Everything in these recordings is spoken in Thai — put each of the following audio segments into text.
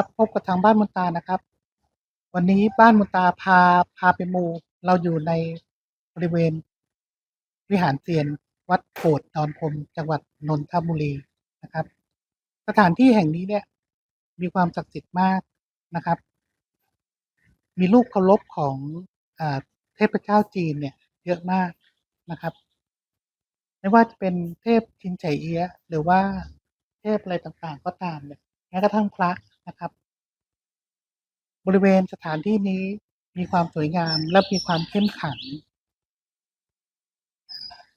ครับ พบกับทางบ้านมุนตานะครับ วันนี้บ้านมุนตาพาพาไปมู เราอยู่ในบริเวณ วิหารเซียนวัดโขดดอนพรมจังหวัดนนทบุรีนะครับ สถานที่แห่งนี้เนี่ย มีความศักดิ์สิทธิ์มากนะครับ มีรูปเคารพของอเทพเจ้าจีนเนี่ย เยอะมากนะครับ ไม่ว่าจะเป็นเทพชินไฉเอียะหรือว่าเทพอะไรต่างๆ ก็ตามเนี่ยแม้กระทั่งพระ บริเวณสถานที่นี้มีความสวยงามและมีความเข้มขัง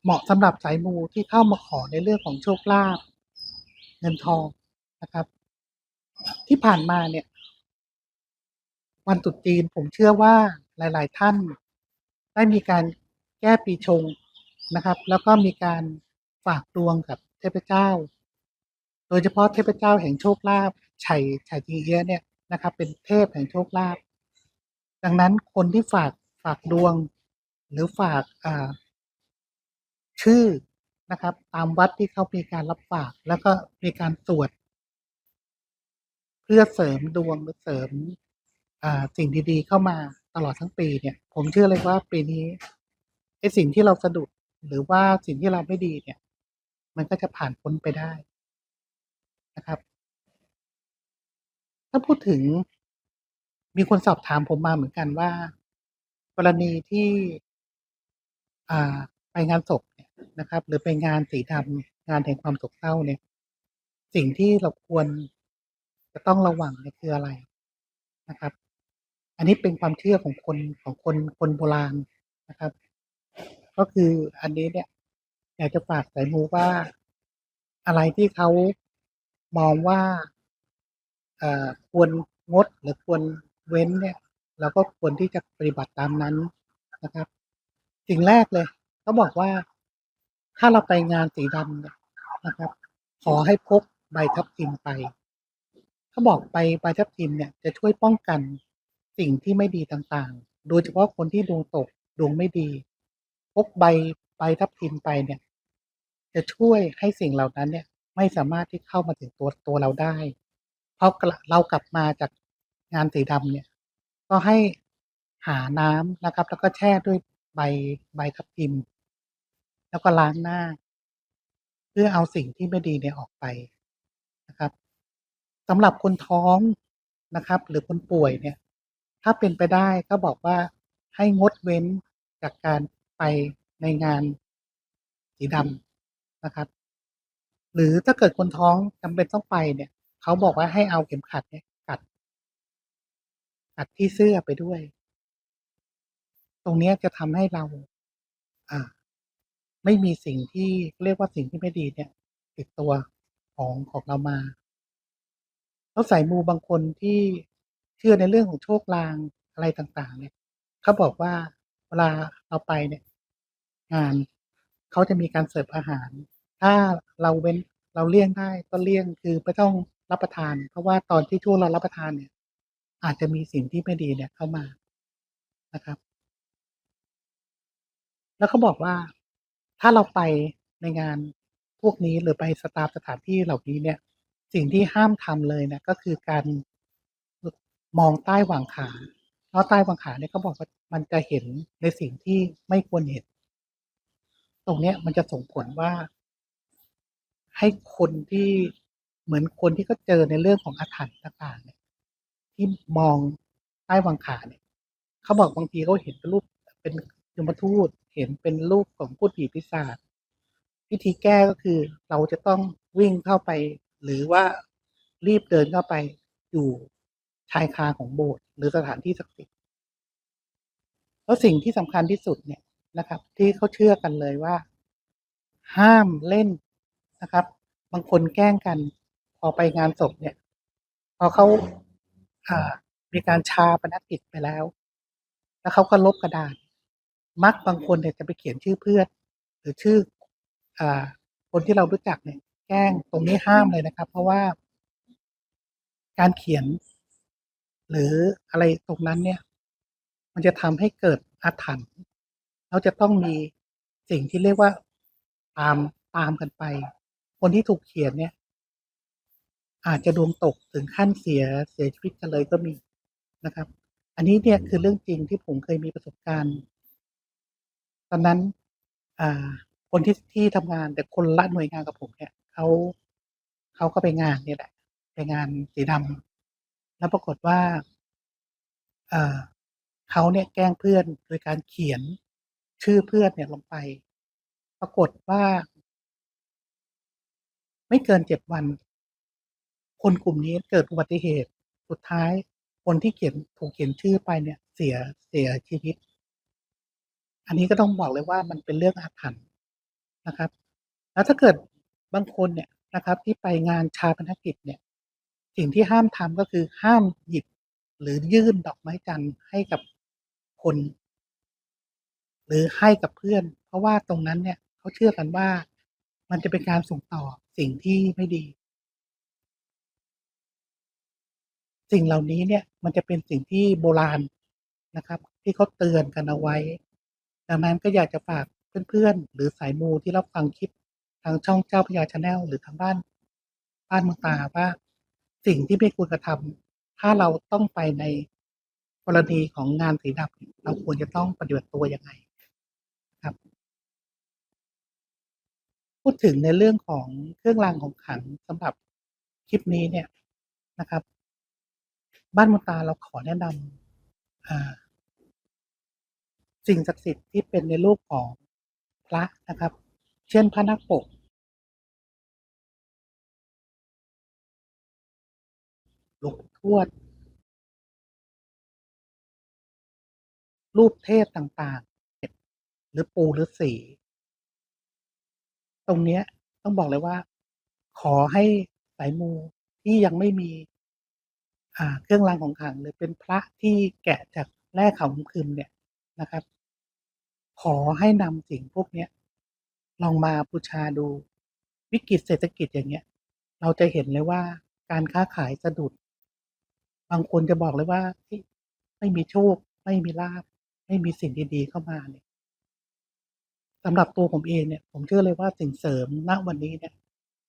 เหมาะสำหรับสายมูที่เข้ามาขอในเรื่องของโชคลาภเงินทองนะครับ ที่ผ่านมาเนี่ย วันตรุษจีนผมเชื่อว่าหลาย ๆ ท่าน ได้มีการแก้ปีชงนะครับ แล้วก็มีการฝากดวงกับเทพเจ้า โดยเฉพาะเทพเจ้าแห่งโชคลาภไฉไฉจีเอียเนี่ย นะครับ เป็นเทพแห่งโชคลาภดังนั้นคนที่ฝากฝากดวง หรือฝากอ่าชื่อนะครับ ตามวัดที่เขามีการรับฝากแล้วก็มีการสวดเพื่อเสริมดวงหรือเสริมอ่าสิ่งดีๆ เข้ามาตลอดทั้งปีเนี่ย ผมเชื่อเลยว่าปีนี้ไอ้สิ่งที่เราสะดุดหรือว่าสิ่งที่เราไม่ดีเนี่ย มันก็จะผ่านพ้นไปได้นะครับ ถ้าพูดถึง มีคนสอบถามผมมาเหมือนกันว่า กรณีที่ อ่า ไปงานศพเนี่ยนะครับ หรือไปงานสีดำงานแห่งความโศกเศร้าเนี่ย สิ่งที่เราควรจะต้องระวังเนี่ยคืออะไรนะครับ อันนี้เป็นความเชื่อของคนของคนคนโบราณนะครับ ก็คืออันนี้เนี่ย อยากจะฝากสายมูว่าอะไรที่เขามองว่า ควรงดหรือควรเว้นเนี่ยเราก็ควรที่จะปฏิบัติตามนั้นนะครับ สิ่งแรกเลยเขาบอกว่าถ้าเราไปงานสีดำเนี่ยนะครับ ขอให้พกใบทับทิมไปเขาบอกไปใบทับทิมเนี่ยจะช่วยป้องกันสิ่งที่ไม่ดีต่างๆ โดยเฉพาะคนที่ดวงตกดวงไม่ดี พกใบใบทับทิมไปเนี่ย จะช่วยให้สิ่งเหล่านั้นเนี่ย ไม่สามารถที่เข้ามาถึงตัวตัวเราได้ เพราเรากลับมาจากงานสีดำเนี่ย ก็ให้หาน้ำนะครับ แล้วก็แช่ด้วยใบใบทับทิม แล้วก็ล้างหน้า เพื่อเอาสิ่งที่ไม่ดีเนี่ยออกไปนะครับสำหรับคนท้องนะครับ หรือคนป่วยเนี่ย ถ้าเป็นไปได้ก็บอกว่าให้งดเว้นจากการไปในงานสีดำนะครับ หรือถ้าเกิดคนท้องจำเป็นต้องไปเนี่ย เขาบอกว่าให้เอาเข็มขัดเนี่ยกัดกัดที่เสื้อไปด้วย ตรงเนี้ยจะทำให้เรา อ่า ไม่มีสิ่งที่เรียกว่าสิ่งที่ไม่ดีเนี่ย ติดตัวของของเรามาแล้วสายมูบางคนที่เชื่อในเรื่องของโชคลางอะไรต่างๆ เนี่ยเขาบอกว่าเวลาเราไปเนี่ย งานเขาจะมีการเสิร์ฟอาหาร ถ้าเราเว้นเราเลี่ยงได้ก็เลี่ยงคือไม่ต้อง รับประทาน เพราะว่าตอนที่ช่วงเรารับประทานเนี่ย อาจจะมีสิ่งที่ไม่ดีเนี่ยเข้ามานะครับ แล้วเขาบอกว่าถ้าเราไปในงานพวกนี้หรือไปสตามสถานที่เหล่านี้เนี่ย สิ่งที่ห้ามทำเลยเนี่ยก็คือการมองใต้หว่างขาเพราะใต้หว่างขาเนี่ยเขาบอกว่ามันจะเห็นในสิ่งที่ไม่ควรเห็น ตรงเนี้ยมันจะส่งผลว่า ให้คนที่ เหมือนคนที่เขาเจอในเรื่องของอาถรรพ์ต่างๆเนี่ยที่มองใต้ว่างขาเนี่ยเขาบอกบางทีเขาเห็นเป็นรูปเป็นยมทูตเห็นเป็นรูปของพูดผีปีศาจวิธีแก้ก็คือเราจะต้องวิ่งเข้าไป หรือว่ารีบเดินเข้าไปอยู่ชายคาของโบสถ์หรือสถานที่ศักดิ์สิทธิ์แล้วสิ่งที่สำคัญที่สุดเนี่ยนะครับ ที่เขาเชื่อกันเลยว่า ห้ามเล่นนะครับ บางคนแกล้งกัน พอไปงานศพเนี่ย พอเขาอ่ามีการฌาปนกิจไปแล้ว แล้วเขาก็ลบกระดาษ มักบางคนเนี่ยจะไปเขียนชื่อเพื่อน หรือชื่ออ่าคนที่เรารู้จักเนี่ย แกล้งตรงนี้ห้ามเลยนะครับ เพราะว่า การเขียน หรืออะไรตรงนั้นเนี่ย มันจะทำให้เกิดอาถรรพ์แล้วจะต้องมีสิ่งที่เรียกว่าตามตามกันไป คนที่ถูกเขียนเนี่ย อาจจะดวงตกถึงขั้นเสียเสียชีวิตกันเลยก็มีนะครับ อันนี้เนี่ยคือเรื่องจริงที่ผมเคยมีประสบการณ์ ตอนนั้นอ่าคนที่ที่ทำงานแต่คนละหน่วยงานกับผมเนี่ยเขาเขาก็ไปงานเนี่ยแหละ ไปงานสีดำแล้วปรากฏว่าเอ่อเขาเนี่ยแกล้งเพื่อนโดยการเขียนชื่อเพื่อนเนี่ยลงไป ปรากฏว่า ไม่เกินเจ็ดวัน คนกลุ่มนี้เกิดอุบัติเหตุ สุดท้าย คนที่เขียนถูกเขียนชื่อไปเนี่ย เสียเสียชีวิต อันนี้ก็ต้องบอกเลยว่ามันเป็นเรื่องอาถรรพ์นะครับ แล้วถ้าเกิดบางคนเนี่ยนะครับ ที่ไปงานชาปนกิจเนี่ย สิ่งที่ห้ามทำก็คือห้ามหยิบหรือยื่นดอกไม้จันทร์ให้กับคน หรือให้กับเพื่อน เพราะว่าตรงนั้นเนี่ยเขาเชื่อกันว่ามันจะเป็นการส่งต่อสิ่งที่ไม่ดี สิ่งเหล่านี้เนี่ยมันจะเป็นสิ่งที่โบราณนะครับ ที่เขาเตือนกันเอาไว้ ดังนั้นก็อยากจะฝากเพื่อนๆ หรือสายมูที่รับฟังคลิปทางช่องเจ้าพระยาชาแนลหรือทางบ้าน บ้านเมืองตาว่า สิ่งที่ไม่ควรกระทำถ้าเราต้องไปในกรณีของงานสีดำเราควรจะต้องปฏิบัติตัวยังไงครับ พูดถึงในเรื่องของเครื่องรางของขลังสำหรับคลิปนี้เนี่ยนะครับ บ้านมืองตาเราขอแนะนำสิ่งศักดิ์สิทธิ์ที่เป็นในรูปของพระนะครับ เช่นพระนักปก หลวงปู่ทวด รูปเทพต่างๆ หรือปู่ฤาษีตรงเนี้ยต้องบอกเลยว่า ขอให้สายมูที่ยังไม่มี เครื่องรางของขลังหรือเป็นพระที่แกะจากแร่เขาหัวคึมเนี่ยนะครับ ขอให้นำสิ่งพวกเนี้ยลองมาบูชาดูวิกฤตเศรษฐกิจอย่างเงี้ย เราจะเห็นเลยว่าการค้าขายสะดุด บางคนจะบอกเลยว่าเฮ้ยไม่มีโชค ไม่มีลาภไม่มีสิ่งดีๆเข้ามาเนี่ยสำหรับตัวผมเองเนี่ย ผมเชื่อเลยว่าสิ่งเสริมณวันนี้เนี่ย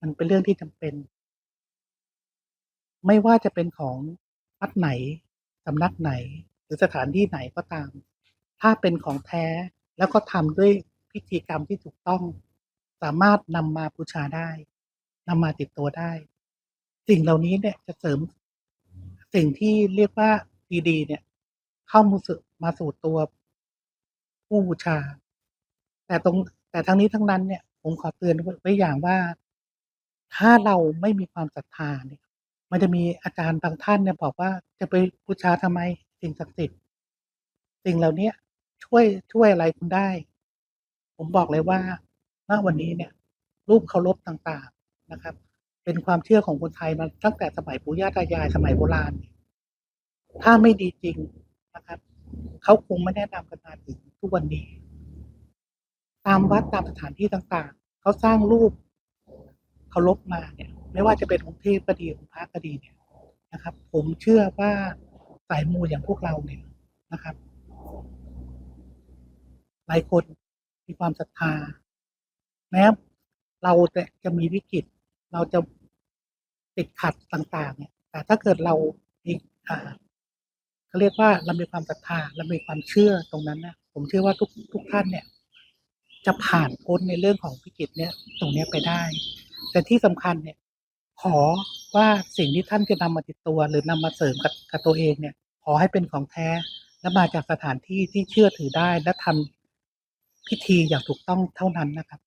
มันเป็นเรื่องที่จำเป็น ไม่ว่าจะเป็นของวัดไหนสำนักไหน หรือสถานที่ไหนก็ตาม ถ้าเป็นของแท้แล้วก็ทำด้วยพิธีกรรมที่ถูกต้อง สามารถนำมาบูชาได้นำมาติดตัวได้ สิ่งเหล่านี้เนี่ยจะเสริม สิ่งที่เรียกว่าดีๆ เนี่ย เข้ามาสึมาสู่ตัวผู้บูชา แต่ตรงแต่ทั้งนี้ทั้งนั้นเนี่ย ผมขอเตือนไว้ไว้อย่างว่า ถ้าเราไม่มีความศรัทธาเนี่ย มันจะมีอาจารย์บางท่านเนี่ยบอกว่า"จะไปบูชาทำไมสิ่งศักดิ์สิทธิ์"สิ่งเหล่านี้ช่วยช่วยอะไรคุณได้ ผมบอกเลยว่าณวันนี้เนี่ย รูปเคารพต่างๆนะครับ เป็นความเชื่อของคนไทยมาตั้งแต่สมัยปู่ย่าตายายสมัยโบราณ ถ้าไม่ดีจริงนะครับเขาคงไม่แนะนำกันมาถึงทุกวันนี้ ตามวัดตามสถานที่ต่างๆเขาสร้างรูปเคารพมาเนี่ย ไม่ว่าจะเป็นองค์เทพก็ดีองค์พระก็ดีเนี่ยนะครับ ผมเชื่อว่าสายมูอย่างพวกเราเนี่ยนะครับ หลายคนมีความศรัทธาแม้เราจะจะมีวิกฤต เราจะติดขัดต่างๆ เนี่ย แต่ถ้าเกิดเรามีอ่าเขาเรียกว่าเรามีความศรัทธาเรามีความเชื่อตรงนั้นน่ะผมเชื่อว่าทุกทุกท่านเนี่ย จะผ่านพ้นในเรื่องของวิกฤตเนี่ย ตรงนี้ไปได้ แต่ที่สำคัญเนี่ย ขอว่าสิ่งที่ท่านจะนำมาติดตัว หรือนำมาเสริมกับกับตัวเองเนี่ย ขอให้เป็นของแท้และมาจากสถานที่ที่เชื่อถือได้และทำพิธีอย่างถูกต้องเท่านั้นนะครับ